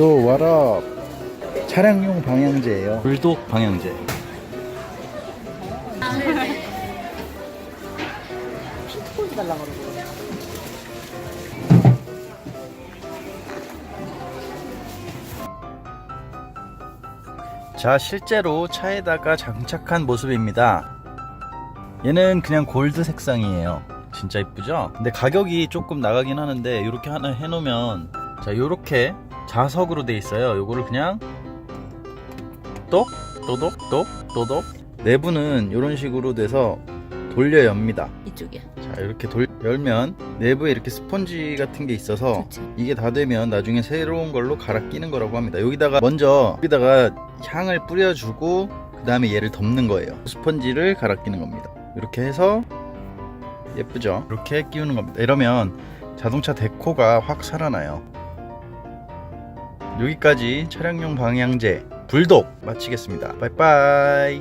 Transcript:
요 와라 차량용 방향제예요. 불독 방향제. 핀트포즈 달라 그러고. 자, 실제로 차에다가 장착한 모습입니다. 얘는 그냥 골드 색상이에요. 진짜 이쁘죠? 근데 가격이 조금 나가긴 하는데 이렇게 하나 해놓으면 자, 요렇게 자석으로 돼 있어요. 요거를 그냥 똑, 또독, 똑, 또독 내부는 이런 식으로 돼서 돌려 엽니다. 이쪽이야. 자, 이렇게 돌 열면 내부에 이렇게 스펀지 같은 게 있어서 좋지. 이게 다 되면 나중에 새로운 걸로 갈아 끼는 거라고 합니다. 여기다가 먼저 여기다가 향을 뿌려주고 그 다음에 얘를 덮는 거예요. 스펀지를 갈아 끼는 겁니다. 이렇게 해서 예쁘죠? 이렇게 끼우는 겁니다. 이러면 자동차 데코가 확 살아나요. 여기까지 차량용 방향제 불독 마치겠습니다. 빠이빠이.